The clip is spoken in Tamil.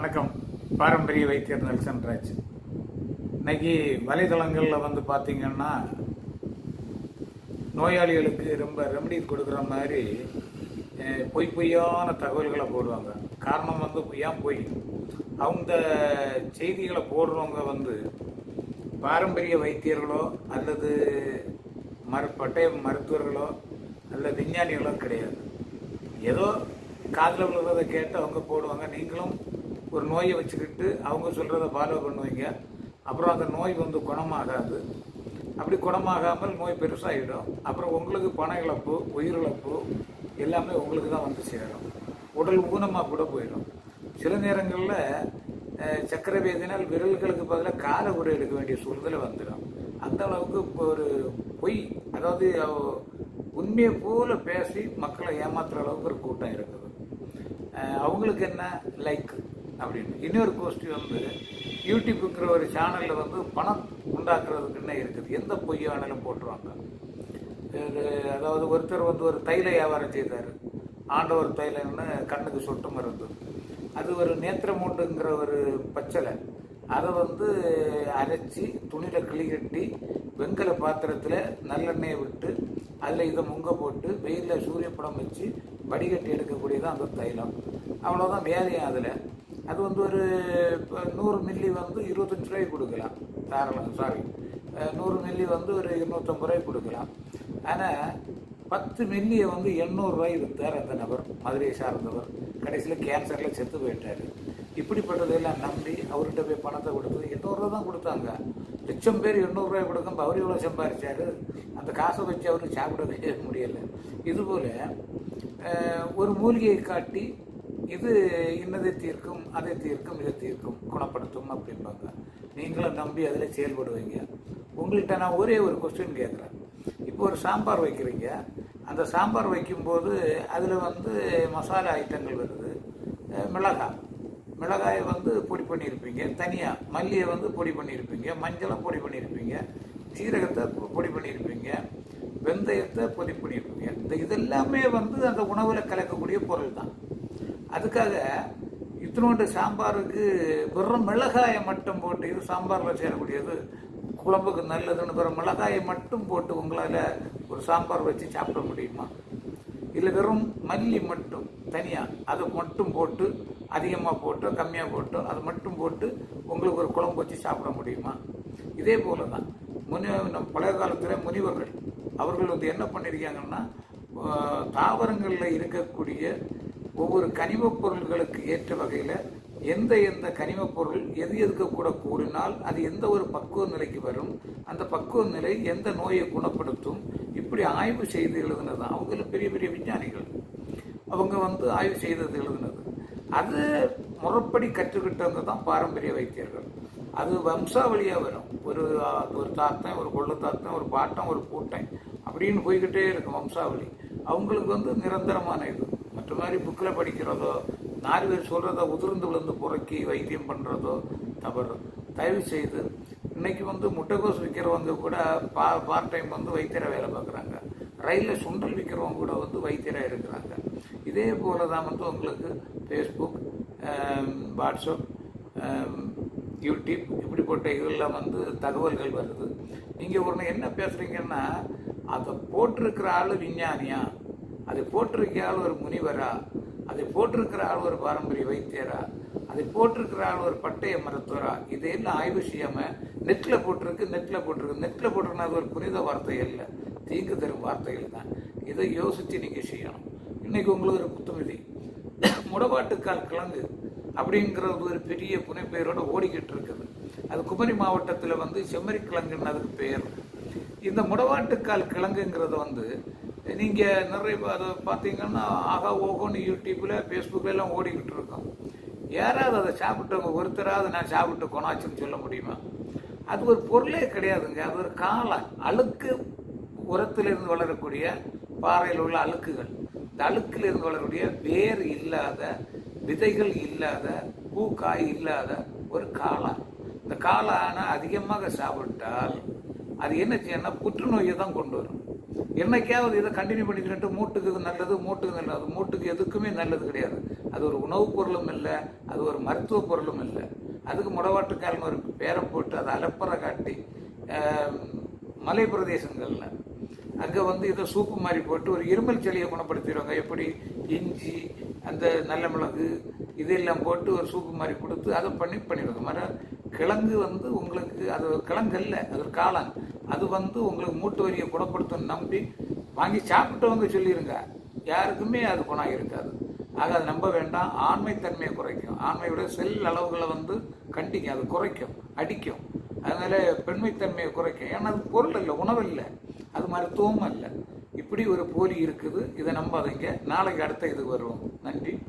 வணக்கம். பாரம்பரிய வைத்தியர் நெல்சன் ராஜ் இன்னைக்கு வலைதளங்களில் வந்து பார்த்திங்கன்னா நோயாளிகளுக்கு ரொம்ப ரெமடி கொடுக்குற மாதிரி பொய் பொய்யான தகவல்களை போடுவாங்க. காரணம் வந்து ஏன் பொய்? அவங்க செய்திகளை போடுறவங்க வந்து பாரம்பரிய வைத்தியர்களோ அல்லது மரு பட்டய மருத்துவர்களோ அல்ல விஞ்ஞானிகளோ கிடையாது. ஏதோ காதில் விழுறதை கேட்டு அவங்க போடுவாங்க. நீங்களும் ஒரு நோயை வச்சுக்கிட்டு அவங்க சொல்கிறத ஃபாலோ பண்ணுவீங்க. அப்புறம் அந்த நோய் வந்து குணமாகாது. அப்படி குணமாகாமல் நோய் பெருசாகிடும் அப்புறம் உங்களுக்கு பண இழப்பு உயிரிழப்பு எல்லாமே உங்களுக்கு தான் வந்து சேரும். உடல் ஊனமாக கூட போயிடும். சில நேரங்களில் அஹ், சக்கரை வேதினால் விரல்களுக்கு பதிலாக காலை உரை எடுக்க வேண்டிய சூழ்நிலை வந்துடும். அந்த அளவுக்கு இப்போ ஒரு பொய் அதாவது உண்மையை போல பேசி மக்களை ஏமாத்துற அளவுக்கு ஒரு கூட்டம் இருக்குது. அவங்களுக்கு என்ன? லைக். அப்படின்னு. இன்னொரு கோஷ்டி வந்து யூடியூப்புங்கிற ஒரு சேனலில் வந்து பணம் உண்டாக்குறதுக்கு என்ன இருக்குது? எந்த பொய்யானாலும் போட்டுருவாங்க. அதாவது ஒருத்தர் வந்து ஒரு தைல வியாபாரம் செய்தார். ஆண்டவர் தைலன்னு கண்ணுக்கு சொட்டு மருந்து. அது ஒரு நேத்திரமூண்டுங்கிற ஒரு பச்சலை. அதை வந்து அரைச்சி துணியில் கிளிகட்டி வெண்கல பாத்திரத்தில் நல்லெண்ணெயை விட்டு அதில் இதை முங்க போட்டு வெயிலில் சூரிய படம் வச்சு வடிகட்டி எடுக்கக்கூடியது அந்த தைலம். அவ்வளோதான் வேலையும் அதில். அது வந்து ஒரு இப்போ நூறு மில்லி வந்து இருபத்தஞ்சு ரூபாய்க்கு கொடுக்கலாம். தாராளம் சாரி நூறு மில்லி வந்து ஒரு இருநூத்தம்பது ரூபாய்க்கு கொடுக்கலாம். ஆனால் பத்து மில்லியை வந்து எண்ணூறுரூவாய் விற்றார் அந்த நபர் மதுரையை சார்ந்தவர். கடைசியில் கேன்சரில் செத்து போயிட்டார். இப்படிப்பட்டதையெல்லாம் நம்பி அவர்கிட்ட போய் பணத்தை கொடுத்து எண்ணூறுரூவா தான் கொடுத்தாங்க. லட்சம் பேர் எண்ணூறுரூவாய் கொடுக்கும் அவர் எவ்வளோ சம்பாதிச்சாரு அந்த காசை வச்சு அவருக்கு சாப்பிடவே முடியலை. இதுபோல் ஒரு மூலிகையை காட்டி இது இன்னதை தீர்க்கும் அதை தீர்க்கும் இதை தீர்க்கும் குணப்படுத்தும் அப்படிம்பாங்க. நீங்களும் நம்பி அதில் செயல்படுவீங்க. உங்கள்கிட்ட நான் ஒரே ஒரு கொஸ்டின் கேட்குறேன். இப்போ ஒரு சாம்பார் வைக்கிறீங்க. அந்த சாம்பார் வைக்கும்போது அதில் வந்து மசாலா ஐட்டங்கள் வருது. மிளகாய். மிளகாயை வந்து பொடி பண்ணியிருப்பீங்க. தனியாக மல்லியை வந்து பொடி பண்ணியிருப்பீங்க. மஞ்சளை பொடி பண்ணியிருப்பீங்க. சீரகத்தை பொடி பண்ணியிருப்பீங்க. வெந்தயத்தை பொடி பண்ணியிருப்பீங்க. இந்த இதெல்லாமே வந்து அந்த உணவில் கலக்கக்கூடிய பொருள் தான் அதுக்காக இத்தினோண்டு சாம்பாருக்கு வெறும் மிளகாயை மட்டும் போட்டு இது சாம்பாரில் சேரக்கூடியது. குழம்புக்கு நல்லதுன்னு வெறும் மிளகாயை மட்டும் போட்டு உங்களால் ஒரு சாம்பார் வச்சு சாப்பிட முடியுமா? இல்லை வெறும் மல்லி மட்டும் தனியாக அதை மட்டும் போட்டு அதிகமாக போட்டோ கம்மியாக போட்டோ அதை மட்டும் போட்டு உங்களுக்கு ஒரு குழம்பு வச்சு சாப்பிட முடியுமா? இதே போல தான் முனி நம் பழைய காலத்தில் முனிவர்கள் அவர்கள் வந்து என்ன பண்ணியிருக்காங்கன்னா தாவரங்களில் இருக்கக்கூடிய ஒவ்வொரு கனிமப் பொருள்களுக்கு ஏற்ற வகையில் எந்த எந்த கனிமப் பொருள் எது எதுக்கு கூட கூடினால் அது எந்த ஒரு பக்குவ நிலைக்கு வரும் அந்த பக்குவ நிலை எந்த நோயை குணப்படுத்தும் இப்படி ஆய்வு செய்து எழுதுனது அவங்களும் பெரிய பெரிய விஞ்ஞானிகள். அவங்க வந்து ஆய்வு செய்தது எழுதுனது. அது முறைப்படி கற்றுக்கிட்டவங்க தான் பாரம்பரிய வைத்தியர்கள். அது வம்சாவளியாக வரும். ஒரு ஒரு தாத்தன் ஒரு கொள்ளு தாத்தன் ஒரு பாட்டன் ஒரு பூட்டன் அப்படின்னு போய்கிட்டே இருக்கும் வம்சாவளி. அவங்களுக்கு வந்து நிரந்தரமான இது. மற்ற மாதிரி புக்கில் படிக்கிறதோ நாலு பேர் சொல்கிறத உதிர்ந்து விழுந்து புறக்கி வைத்தியம் பண்ணுறதோ தவறு. தயவு செய்து இன்னைக்கு வந்து முட்டைகோஸ் விற்கிறவங்க கூட பா பார்ட் டைம் வந்து வைத்தியரை வேலை பார்க்குறாங்க. ரயிலில் சுண்டல் விற்கிறவங்க கூட வந்து வைத்தியராக இருக்கிறாங்க. இதே போல தான் வந்து உங்களுக்கு ஃபேஸ்புக் வாட்ஸ்அப் யூடியூப் இப்படிப்பட்ட இதெல்லாம் வந்து தகவல்கள் வருது. நீங்கள் ஒன்று என்ன பேசுகிறீங்கன்னா அதை போட்டிருக்கிற ஆள் விஞ்ஞானியாக அதை போட்டிருக்கிற ஆள் ஒரு முனிவரா? அதை போட்டிருக்கிற ஆள் ஒரு பாரம்பரிய வைத்தியரா? அதை போட்டிருக்கிற ஆள் ஒரு பட்டய மருத்துவரா? இதையெல்லாம் ஆய்வு செய்யாமல் நெட்டில் போட்டிருக்கு நெட்டில் போட்டிருக்கு. நெட்டில் போட்டிருந்தா அது ஒரு புனித வார்த்தை இல்லை. தீங்கு தரும் வார்த்தைகள் தான். இதை யோசித்து நீங்கள் செய்யணும். இன்னைக்கு உங்களுக்கு ஒரு புத்துமதி. முடவாட்டுக்கால் கிழங்கு அப்படிங்கிறது ஒரு பெரிய புனைப்பெயரோடு ஓடிக்கிட்டு இருக்குது. அது குமரி மாவட்டத்தில் வந்து செம்மறி கிழங்குன்னு அதுக்கு பெயர் இந்த முடவாட்டுக்கால் கிழங்குங்கிறது வந்து நீங்கள் நிறைய அதை பார்த்தீங்கன்னா ஆகா ஓகோன்னு யூடியூப்பில் ஃபேஸ்புக்கில் எல்லாம் ஓடிக்கிட்டு இருக்கோம். யாராவது அதை சாப்பிட்டவங்க ஒருத்தராவது நான் சாப்பிட்டு கொணாச்சுன்னு சொல்ல முடியுமா? அது ஒரு பொருளே கிடையாதுங்க. அது ஒரு காலம் அழுக்கு உரத்திலிருந்து வளரக்கூடிய பாறையில் உள்ள அழுக்குகள். இந்த அழுக்கிலிருந்து வளரக்கூடிய வேர் இல்லாத விதைகள் இல்லாத பூக்காய் இல்லாத ஒரு காளான் இந்த காளானை அதிகமாக சாப்பிட்டால் அது என்ன செய்யணும்னா புற்றுநோயை தான் கொண்டு வரும். என்னைக்காவது இதை கண்டினியூ பண்ணிக்கிட்டு மூட்டுக்கு இது நல்லது மூட்டுக்கு நல்லது மூட்டுக்கு எதுக்குமே நல்லது கிடையாது. அது ஒரு உணவுப் பொருளும் இல்லை அது ஒரு மருத்துவ பொருளும் இல்லை. அதுக்கு முடவாட்டுக்காரன் ஒரு பேரை போட்டு அதை அலப்பறை காட்டி மலை பிரதேசங்களில். அங்கே வந்து இதை சூப்பு மாதிரி போட்டு ஒரு இருமல் செளியை குணப்படுத்திடுவாங்க. எப்படி? இஞ்சி அந்த நல்ல மிளகு இதெல்லாம் போட்டு ஒரு சூப்பு மாதிரி கொடுத்து அதை பண்ணி பண்ணிடுவாங்க. மர கிழங்கு வந்து உங்களுக்கு அது கிழங்கு அல்ல அது ஒரு காளான். அது வந்து உங்களுக்கு மூட்டு வரியை குணப்படுத்தும் நம்பி வாங்கி சாப்பிட்டவங்க சொல்லிடுங்க யாருக்குமே அது குணம் இருக்காது. ஆக அது நம்ப வேண்டாம். ஆண்மைத்தன்மையை குறைக்கும். ஆண்மையோட செல் அளவுகளை வந்து கண்டிக்கும். அது குறைக்கும். அடிக்கும். அதனால பெண்மைத்தன்மையை குறைக்கும். ஏன்னா அது பொருள் இல்லை உணவு இல்லை. அது மருத்துவமும் இல்லை. இப்படி ஒரு போலி இருக்குது. இதை நம்பாதீங்க நாளைக்கு அடுத்த இது வருவோம். நன்றி.